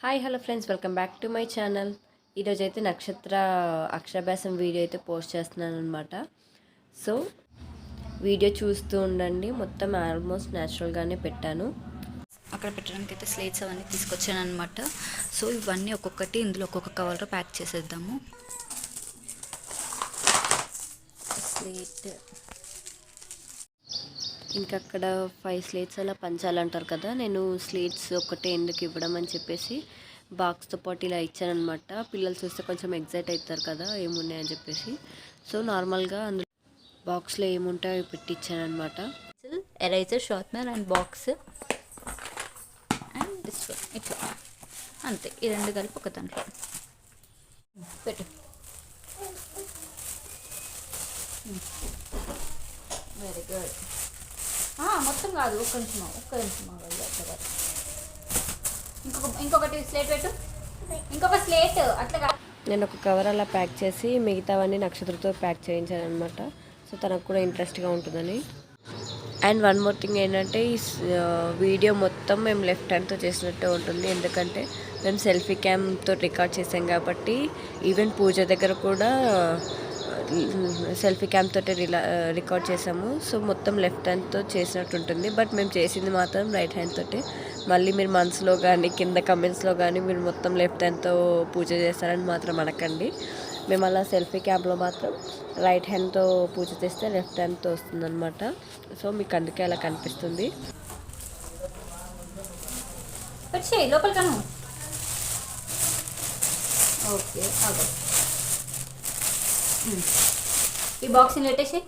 Hi hello friends. Welcome back to my channel. ఈరోజు అయితే నక్షత్ర అక్షరాభ్యాసం వీడియో అయితే పోస్ట్ చేస్తున్నాను అనమాట సో వీడియో చూస్తూ ఉండండి. మొత్తం ఆల్మోస్ట్ న్యాచురల్గానే పెట్టాను. అక్కడ పెట్టడానికి అయితే స్లేట్స్ అవన్నీ తీసుకొచ్చాను అనమాట సో ఇవన్నీ ఒక్కొక్కటి ఇందులో ఒక్కొక్క కవర్లో ప్యాక్ చేసేద్దాము. స్లేట్. ఇంకా అక్కడ ఫైవ్ స్లేట్స్ అలా పంచాలంటారు కదా నేను స్లేట్స్ ఒకటే ఎందుకు ఇవ్వడం అని చెప్పేసి బాక్స్తో పాటు ఇలా ఇచ్చానమాట పిల్లలు చూస్తే కొంచెం ఎగ్జైట్ అవుతారు కదా ఏమున్నాయని చెప్పేసి. సో నార్మల్గా అందులో బాక్స్లో ఏముంటాయో పెట్టించానమాట పెట్టి ఇచ్చానమాట eraser sharpener and box and ఇట్లా. అంతే ఈ రెండు కలిపి ఒక దాంట్లో. పెట్టు. Hmm. వెరీ గుడ్ మొత్తం కాదు ఒక్క నిమిషం ఒక్క నిమిషం అట్లా ఇంకొక ఇంకొకటి స్లేట్ పెట్టు. ఇంకొక స్లేట్ అట్లా కాదు. నేను ఒక కవర్ అలా ప్యాక్ చేసి మిగతావన్నీ నక్షత్రతో ప్యాక్ చేయించాను అనమాట సో తనకు కూడా ఇంట్రెస్ట్గా ఉంటుందని. అండ్ వన్ మోర్ థింగ్ ఏంటంటే ఈ వీడియో మొత్తం మేము లెఫ్ట్ హ్యాండ్తో చేసినట్టే ఉంటుంది. ఎందుకంటే మేము సెల్ఫీ క్యామ్తో రికార్డ్ చేసాం కాబట్టి ఈవెన్ పూజ దగ్గర కూడా సెల్ఫీ క్యామ్ తోటి రిలా రికార్డ్ చేసాము. సో మొత్తం లెఫ్ట్ హ్యాండ్తో చేసినట్టు ఉంటుంది. బట్ మేము చేసింది మాత్రం రైట్ హ్యాండ్ తోటి. మళ్ళీ మీరు మనసులో కానీ కింద కమెంట్స్లో కానీ మీరు మొత్తం లెఫ్ట్ హ్యాండ్తో పూజ చేస్తారని మాత్రం అనకండి. మేము అలా సెల్ఫీ క్యామ్లో మాత్రం రైట్ హ్యాండ్తో పూజ చేస్తే లెఫ్ట్ హ్యాండ్తో వస్తుందన్నమాట. సో మీకు అందుకే అలా కనిపిస్తుంది. వచ్చే లోపల కను ఓకే అదో ఈ బాక్స్ని పెట్టేసి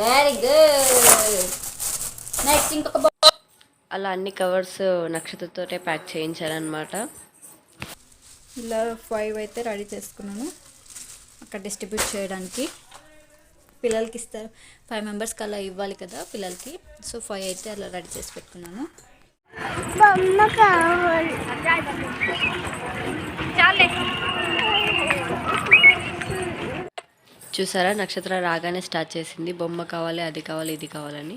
వెరీ గుడ్ నెక్స్ట్ ఇంకొక బాక్స్ అలా అన్ని కవర్స్ నక్షత్రతోటే ప్యాక్ చేయించారనమాట ఇలా ఫైవ్ అయితే రెడీ చేసుకున్నాను. అక్కడ డిస్ట్రిబ్యూట్ చేయడానికి. పిల్లలకి ఇస్తారు ఫైవ్ మెంబర్స్కి అలా ఇవ్వాలి కదా పిల్లలకి. సో ఫైవ్ అయితే అలా రెడీ చేసి పెట్టుకున్నాను. బొమ్మ కావాలి. చూసారా? నక్షత్రం రాగానే స్టార్ట్ చేసింది. బొమ్మ కావాలి అది కావాలి ఇది కావాలని.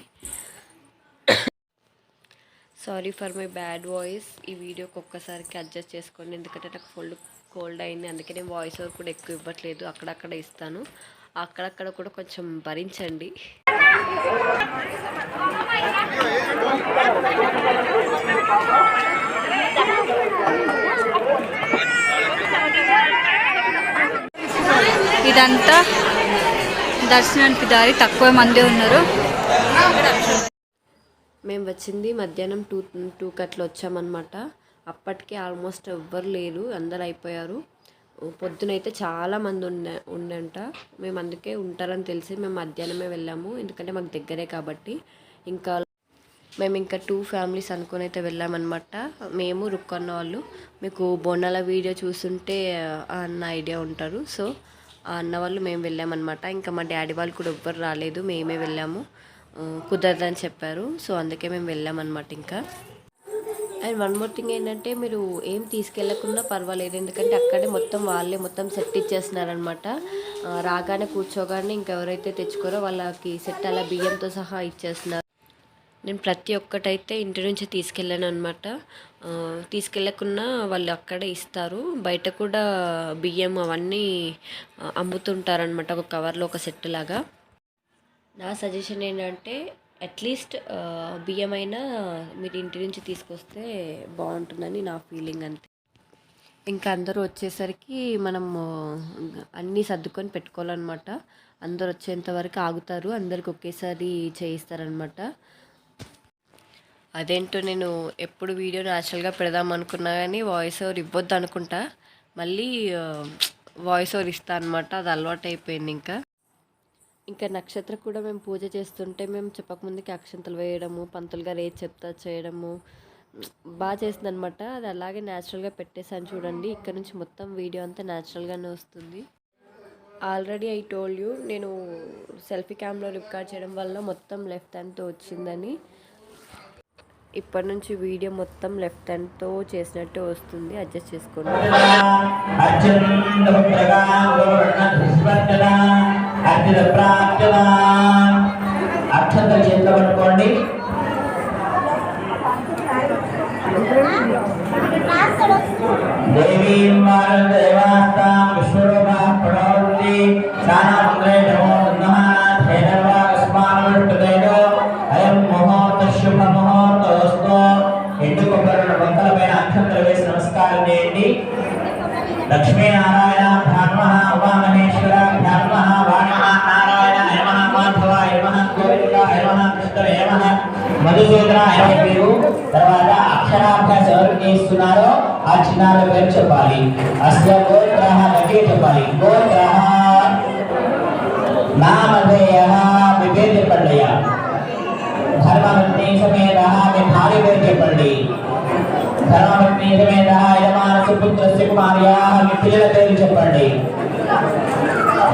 Sorry for my bad voice ఈ వీడియోకి ఒక్కసారికి అడ్జస్ట్ చేసుకోండి. ఎందుకంటే నాకు ఫుల్ కోల్డ్ అయింది. అందుకే నేను వాయిస్ ఓవర్ కూడా ఎక్కువ ఇవ్వట్లేదు. అక్కడక్కడ ఇస్తాను. అక్కడక్కడ కూడా కొంచెం భరించండి. ఇదంతా దర్శనానికి దారి తక్కువ మంది ఉన్నారు. మేము వచ్చింది మధ్యాహ్నం టూ టూ అట్లా వచ్చామన్నమాట. అప్పటికే ఆల్మోస్ట్ ఎవ్వరు లేరు అందరు అయిపోయారు. పొద్దునైతే చాలా మంది ఉండే ఉండంట. మేము అందుకే ఉంటారని తెలిసి మేము మధ్యాహ్నమే వెళ్ళాము. ఎందుకంటే మాకు దగ్గరే కాబట్టి. ఇంకా మేము ఇంకా టూ ఫ్యామిలీస్ అనుకుని అయితే వెళ్ళామన్నమాట. మేము రుక్కన్న వాళ్ళు. మీకు బొన్నాల వీడియో చూస్తుంటే అన్న ఐడియా ఉంటారు. సో అన్న వాళ్ళు మేము వెళ్ళామన్నమాట. ఇంకా మా డాడీ వాళ్ళు కూడా ఎవ్వరు రాలేదు మేమే వెళ్ళాము. కుదరదని చెప్పారు. సో అందుకే మేము వెళ్ళామన్నమాట ఇంకా. అండ్ వన్ మోర్ థింగ్ ఏంటంటే మీరు ఏం తీసుకెళ్ళకుండా పర్వాలేదు. ఎందుకంటే అక్కడే మొత్తం వాళ్ళే మొత్తం సెట్ ఇచ్చేస్తున్నారనమాట రాగానే కూర్చోగానే ఇంకెవరైతే తెచ్చుకోరో వాళ్ళకి సెట్ అలా బియ్యంతో సహా ఇచ్చేస్తున్నారు. నేను ప్రతి ఒక్కటైతే ఇంటి నుంచి తీసుకెళ్ళాను అనమాట తీసుకెళ్ళకున్నా వాళ్ళు అక్కడే ఇస్తారు. బయట కూడా బియ్యం అవన్నీ అమ్ముతుంటారనమాట ఒక కవర్లో ఒక సెట్ లాగా. నా సజెషన్ ఏంటంటే అట్లీస్ట్ బియ్యం అయినా మీరు ఇంటి నుంచి తీసుకొస్తే బాగుంటుందని నా ఫీలింగ్ అంతే. ఇంకా అందరూ వచ్చేసరికి మనం అన్నీ సర్దుకొని పెట్టుకోవాలన్నమాట. అందరు వచ్చేంత వరకు ఆగుతారు. అందరికి ఒకేసారి చేయిస్తారనమాట అదేంటో నేను ఎప్పుడు వీడియో న్యాచురల్గా పెడదాం అనుకున్నా కానీ వాయిస్ ఓవర్ ఇవ్వద్దు అనుకుంటా. మళ్ళీ వాయిస్ ఓవర్ ఇస్తా అనమాట అది అలవాటు అయిపోయింది ఇంకా. ఇంకా నక్షత్ర కూడా మేము పూజ చేస్తుంటే మేము చెప్పకముందుకి అక్షంతలు వేయడము పంతులు గారు ఏది చెప్తా చేయడము బాగా చేసింది అనమాట అది అలాగే న్యాచురల్గా పెట్టేసాను చూడండి. ఇక్కడ నుంచి మొత్తం వీడియో అంతా న్యాచురల్గానే వస్తుంది. ఆల్రెడీ ఐ టోల్ యూ నేను సెల్ఫీ క్యామ్లో రికార్డ్ చేయడం వల్ల మొత్తం లెఫ్ట్ హ్యాండ్తో వచ్చిందని. ఇప్పటి నుంచి వీడియో మొత్తం లెఫ్ట్ హ్యాండ్తో చేసినట్టు వస్తుంది. అడ్జస్ట్ చేసుకోండి. అక్షంతలు చేతిలో పట్టుకోండి దేవీ దేవాస్తా విశ్వరూప ప్రణోతి చాలా లక్ష్మీనారాయణ ధర్మ ఉమామహేశ్వర ధర్మ వాణమ నారాయణ యమ మాధవ నమ గోవింద నమ కృష్ణ నమ మధుసూదన అనే పేరు తర్వాత అక్షరాభ్యాస ఎవరు చేస్తున్నారో ఆ చిన్నారుల పేరు చెప్పాలి. అస్య గోత్రహ గట్టిగా చెప్పాలి. గోత్రహ నామధేయ మీ పేరు చెప్పండి అయ్యా ధర్మపత్ని సమేత మీ భార్య పేరు చెప్పండి. ధర్మపత్ని సమేత యజమాన సుపుత్రస్య కుమార్యా మీ పిల్లల పేరు చెప్పండి.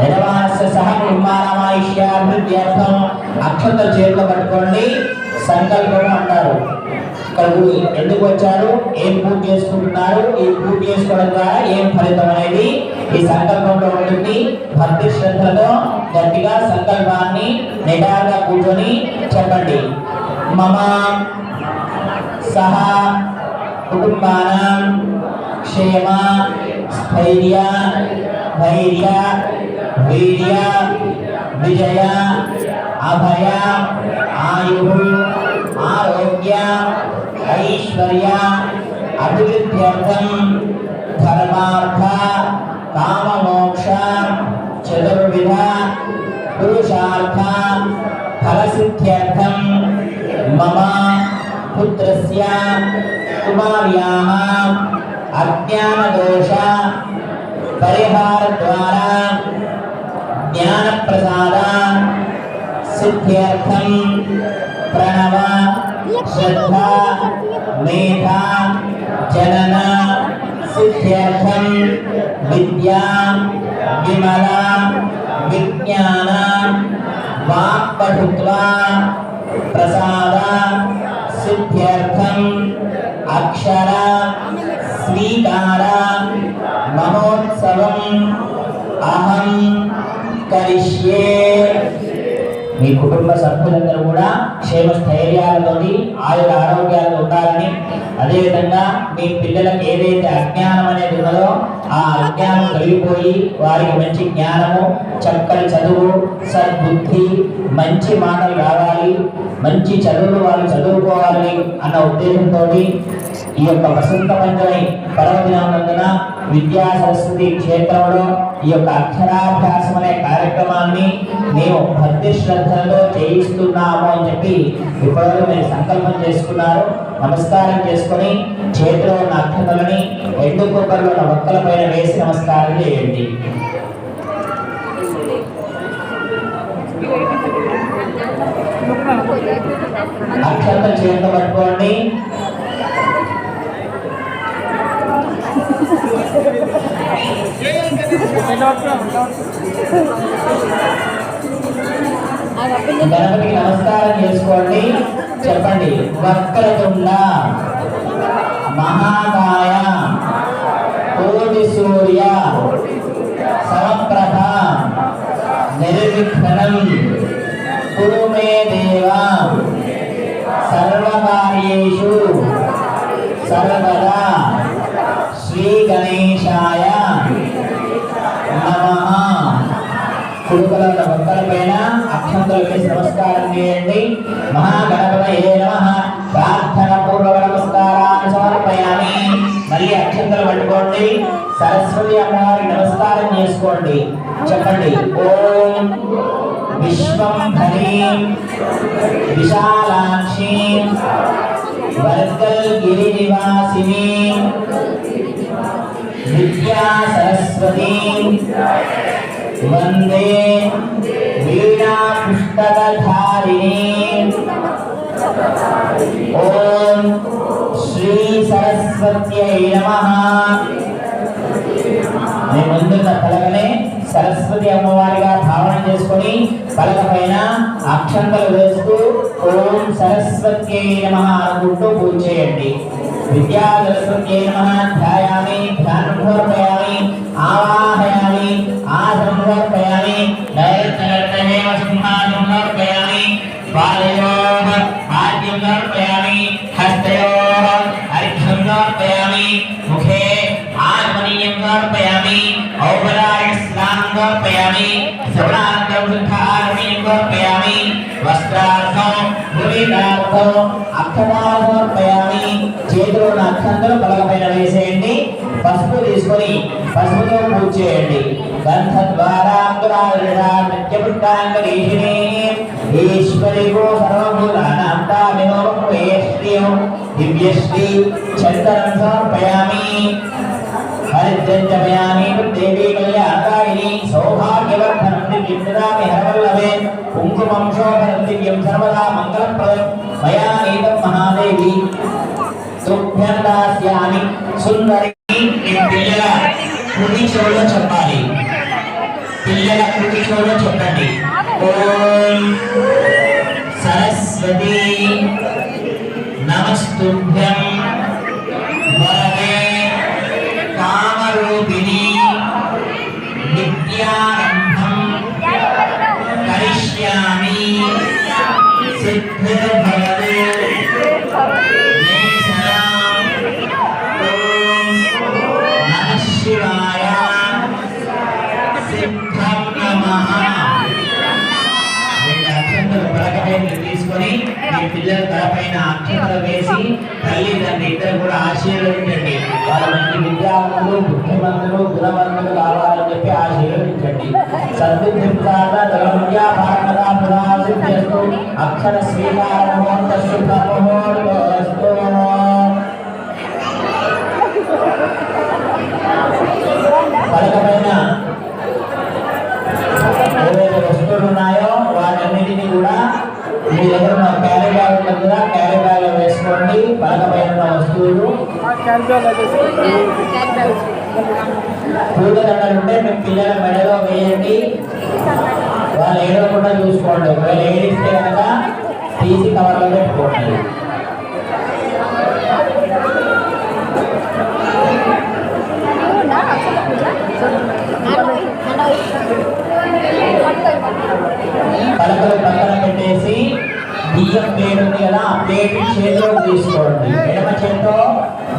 యజమానస్య సహ కుమారమాయిష్యాభివృద్ధ్యర్థం అక్షంతల చేతిలో పట్టుకోండి. సంకల్పం అంటారు. ఇక్కడ ఎందుకు వచ్చారు? ఏం పూజ చేసుకుంటున్నారు? ఈ పూజ చేసుకోవడం ద్వారా ఏం ఫలితం అనేది ఈ సంకల్పంలో ఉంటుంది. భక్తి శ్రద్ధలతో గట్టిగా సంకల్పాన్ని నిటారుగా కూర్చొని చెప్పండి. మమ సహా కుటుంబానం క్షేమ స్థైర్య ధైర్య వీర్య విజయ అభయ ఆయు ఆరోగ్య ఐశ్వర్య అభివృద్ధ్యర్థం ధర్మార్థ కామమోక్ష చతుర్విధ పురుషార్థ ఫలసిద్ధ్యర్థం మమ పుత్రస్య కుమార్యాः అజ్ఞానదోష పరిహార ద్వారా జ్ఞానప్రసాద సిద్ధ్యర్థం ప్రణవ శ్రద్ధ మేధ జనన సిద్ధ్యర్థం విద్యా విమల విజ్ఞాన వాక్పటుత్వ ప్రసాద సిద్ధ్యర్థం అక్షర స్వీకార మహోత్సవం అహం కరిష్యే. మీ కుటుంబ సభ్యులందరూ కూడా క్షేమ స్థైర్యాలతోటి ఆయుర ఆరోగ్యాలు ఉండాలని అదేవిధంగా మీ పిల్లలకు ఏదైతే అజ్ఞానం అనేది ఉన్నదో ఆ అజ్ఞానం తొలగిపోయి వారికి మంచి జ్ఞానము చక్కని చదువు సద్బుద్ధి మంచి మాటలు రావాలి మంచి చదువులు వాళ్ళు చదువుకోవాలి అన్న ఉద్దేశంతో ఈ యొక్క వసంత పంచమి పర్వదినందున విద్యా సరస్వతి క్షేత్రంలో ఈ యొక్క అక్షరాభ్యాసం అనే కార్యక్రమాన్ని మేము భక్తి శ్రద్ధలతో చేయిస్తున్నాము అని చెప్పి ఇప్పటివరకు మీరు సంకల్పం చేసుకున్నారు. నమస్కారం చేసుకొని చేతిలో ఉన్న అక్షతలని రెండు కొబ్బరిలో ఉన్న ఒక్కల పైన వేసి నమస్కారం చేయండి. అక్షంత చేత పట్టుకోండి. గణపతికి నమస్కారం చేసుకోండి. చెప్పండి. వక్రతుండ మహాకాయ కోటి సూర్య సమప్రభ నిర్విఘ్నం కురు మే దేవ సర్వకార్యేషు సర్వదా గణేశాయ నమ కుడుకల భక్తుల పైన అక్షంతలు వేసి నమస్కారం చేయండి మహాగణపతయే నమ ప్రార్థన పూర్వక నమస్కారాన్ని సమర్పయామి మళ్ళీ అక్షంతలు పట్టుకోండి సరస్వతి అమ్మవారి నమస్కారం చేసుకోండి చెప్పండి ఓం విశ్వం హరీం విశాలాక్షి వర్గల్ గిరి నివాసిని విద్యా సరస్వతి. వందే వీణా పుస్తకధారిణి ఓం శ్రీ సరస్వత్యై నమః. మీ ముందున్న పలకనే సరస్వతి అమ్మవారిగా భావన చేసుకొని పలక పైన అక్షంతలు వేస్తూ ఓం సరస్వతి నమః అనుకుంటూ పూజ చేయండి. విద్యాదర్శుకే నమః ధ్యాయామి ధ్యానం సమర్పయామి ఆవాహయామి ఆసనం సమర్పయామి డైరెక్ట్ నడతమేవ సింహాసనం సమర్పయామి పాదయోః పాద్యం సమర్పయామి హస్తయోః అర్ఘ్యం సమర్పయామి ముఖే ఆత్మనీయం సమర్పయామి ఔపచారిక స్నానం సమర్పయామి శ్రవణానంతరం శుద్ధారణీయం సమర్పయామి వస్త్రార్థం అక్షతాలు సమర్పయామి చేతిలో ఉన్న అక్షంతలు పలకపైన వేసేయండి. పసుపు తీసుకొని పసుపుతో పూజ చేయండి. గంధ ద్వారా నిత్యపుష్టాంగరీషిణి ఈశ్వరిగో సర్వభూతానాం తామినోపేష్ట్రియం దివ్యశ్రీ చందనం సమర్పయామి. హరిద్రంజమయామి దేవీ కళ్యాణాయిని సౌభాగ్యవర్ధనం. దివ్యం దదామి హరవల్లభే. కుంకుమం శోభనం దివ్యం సర్వదా మంగళప్రదం. మయా నీతం మహాదేవి. తుభ్యం దాస్యామి సుందరి మీ పిల్లల కుడి చెవులో చెప్పాలి. పిల్లల కృతి చెవులో చెప్పండి. ఓం సరస్వతి నమస్తుభ్యం. సద్బుద్ధి అక్షర స్వీకారమోహంత శుభమోహోస్తు పలకపైన ఏవైతే వస్తువులు ఉన్నాయో వాటన్నిటిని కూడా మీ దగ్గర ఉన్న క్యారీ బ్యాగ్ ఉంటుంది కదా క్యారీ బ్యాగ్లో వేసుకోండి పలకపైన ఉన్న వస్తువులు పూల దండలు ఉంటే మీ పిల్లల మెడలో వేయండి వాళ్ళు ఏడవకుండా చూసుకోండి ఒకవేళ ఏడిస్తే కనుక తీసి కవర్లో పెట్టుకోండి పలకలు పక్కన పెట్టేసి బియ్యం ప్లేట్ ఉంది కదా ఆ ప్లేట్ చేతిలో తీసుకోండి ఎడమ చేతితో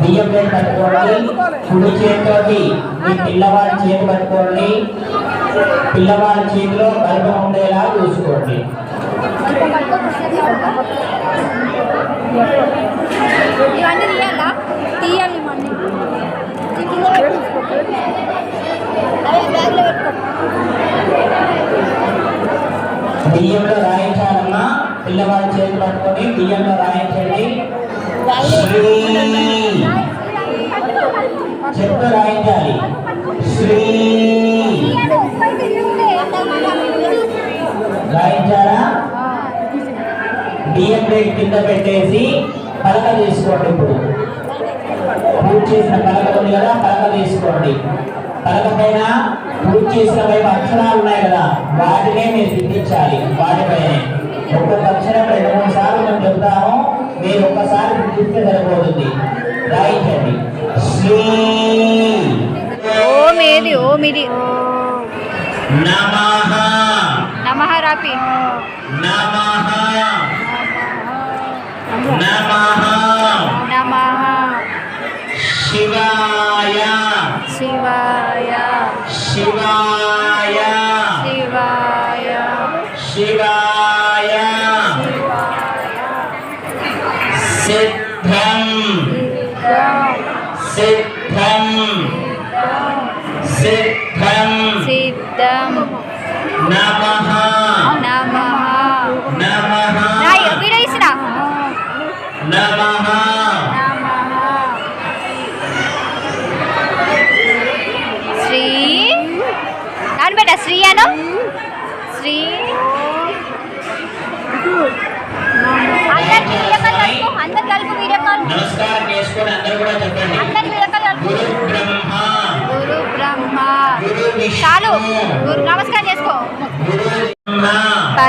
బియ్యం ప్లేట్ పట్టుకోండి కుడి చేతితోటి మీ పిల్లవాడి చేతి పట్టుకోండి. పిల్లవాడి చేతిలో గర్భం ఉండేలా చూసుకోండి. ఇవన్నీ తీయాలా? తీయాలి బియ్యంలో రాయించాలమ్మా. పిల్లవాడి చేతి పట్టుకొని బియ్యంలో రాయించండి. చెప్తూ రాయించాలి. శ్రీ రాయించారా? బియ్యం ప్లేట్ కింద పెట్టేసి పలక తీసుకోండి ఇప్పుడు. పూజ చేసిన పలక ఉంది కదా పలక తీసుకోండి. పలక పైన పూజ చేసిన వైపు అక్షరాలు ఉన్నాయి కదా వాటినే మీరు దిద్దించాలి వాటిపైనే ఒక్కొక్క అక్షరం రెండు మూడు సార్లు మేము చెప్తాము మీరు ఒక్కసారి దిద్దిస్తే సరిపోతుంది. రాయించండి. శ్రీ ఓం ఏది ఓం ఇది నమః. రాపి నమః. శివాయ. శివాయ. శివాయ శివాయ సిద్ధం సిద్ధం సిద్ధం సిద్ధం నమః నమః నమః రాయ్ వీడియో ఇస్తున్నా నమః శ్రీ నాన్న బేట శ్రీ అను శ్రీ నమస్కారం చేసుకొని అందరూ కూడా చెప్పండి. గురు బ్రహ్మ. గురు బ్రహ్మ. గురు చాలు. గురు నమస్కారం చేసుకో. గురు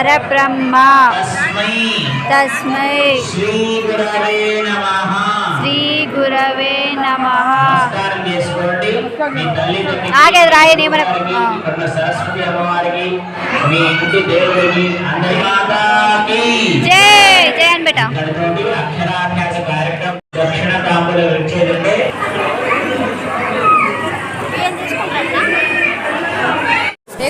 పరబ్రహ్మ. తస్మై. శ్రీ గురవే నమః. ఆగేది రాయని మన- వారికి, ఆ. ఇక్కడ ఉన్న సరస్వతి అమ్మవారికి మీ ఇంటి దేవుడికి అందరి మాతాకి జై జై అని బేట ఇక్కడితోటి అక్షరాభ్యాస కార్యక్రమం దక్షిణ తాంబూలం ఇచ్చేదంటే ఏ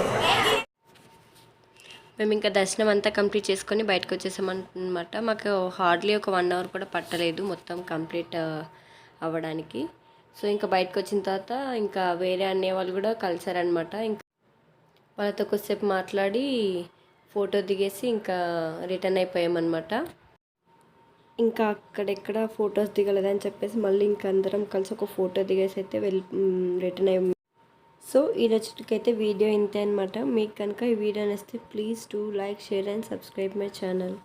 మేము ఇంకా దర్శనం అంతా కంప్లీట్ చేసుకొని బయటకు వచ్చేసామన్నమాట. మాకు హార్డ్లీ ఒక వన్ అవర్ కూడా పట్టలేదు మొత్తం కంప్లీట్ అవ్వడానికి. సో ఇంకా బయటకు వచ్చిన తర్వాత ఇంకా వేరే అనే వాళ్ళు కూడా కలిసారనమాట ఇంకా వాళ్ళతో కొద్దిసేపు మాట్లాడి ఫోటో దిగేసి ఇంకా రిటర్న్ అయిపోయామన్నమాట. ఇంకా అక్కడెక్కడ ఫొటోస్ దిగలేదని చెప్పేసి మళ్ళీ ఇంకా అందరం కలిసి ఒక ఫోటో దిగేసి అయితే వెళ్ళి రిటర్న్ అయ్యి. సో ఈ రోజుకైతే వీడియో ఇంతే అనమాట మీకు కనుక ఈ వీడియో నచ్చితే please do like share and subscribe my channel.